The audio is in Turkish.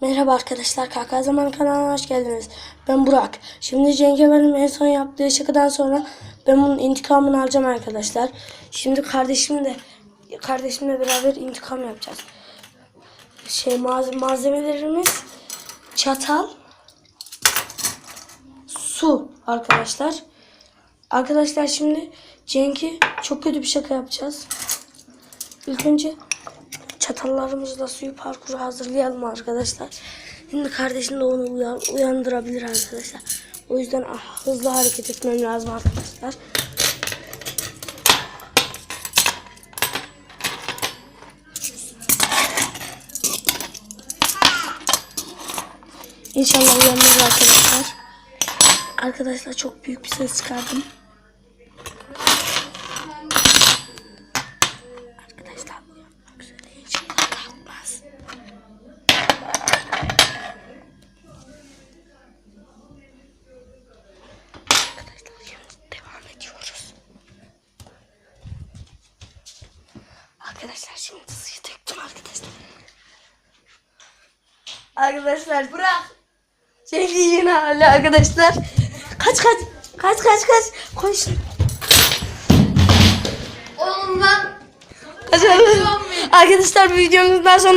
Merhaba arkadaşlar, KK Zaman kanalına hoş geldiniz. Ben Burak. Şimdi Cenk'e benim en son yaptığı şakadan sonra ben bunun intikamını alacağım arkadaşlar. Şimdi kardeşimle kardeşimle beraber intikam yapacağız. Şey malze- malzemelerimiz çatal, su arkadaşlar. Arkadaşlar şimdi Cenk'e çok kötü bir şaka yapacağız. İlk önce çatallarımızla suyu parkuru hazırlayalım arkadaşlar. Şimdi kardeşim de onu uyan- uyandırabilir arkadaşlar. O yüzden ah, hızlı hareket etmem lazım arkadaşlar. İnşallah uyanır arkadaşlar. Arkadaşlar çok büyük bir ses çıkardım. Arkadaşlar şimdi suyu döktüm arkadaşlar. Arkadaşlar bırak. Şey yine hala arkadaşlar. Kaç kaç. Kaç kaç kaç. Koş. Oğlum lan. Kaç. Arkadaşlar bu videomuzdan sonra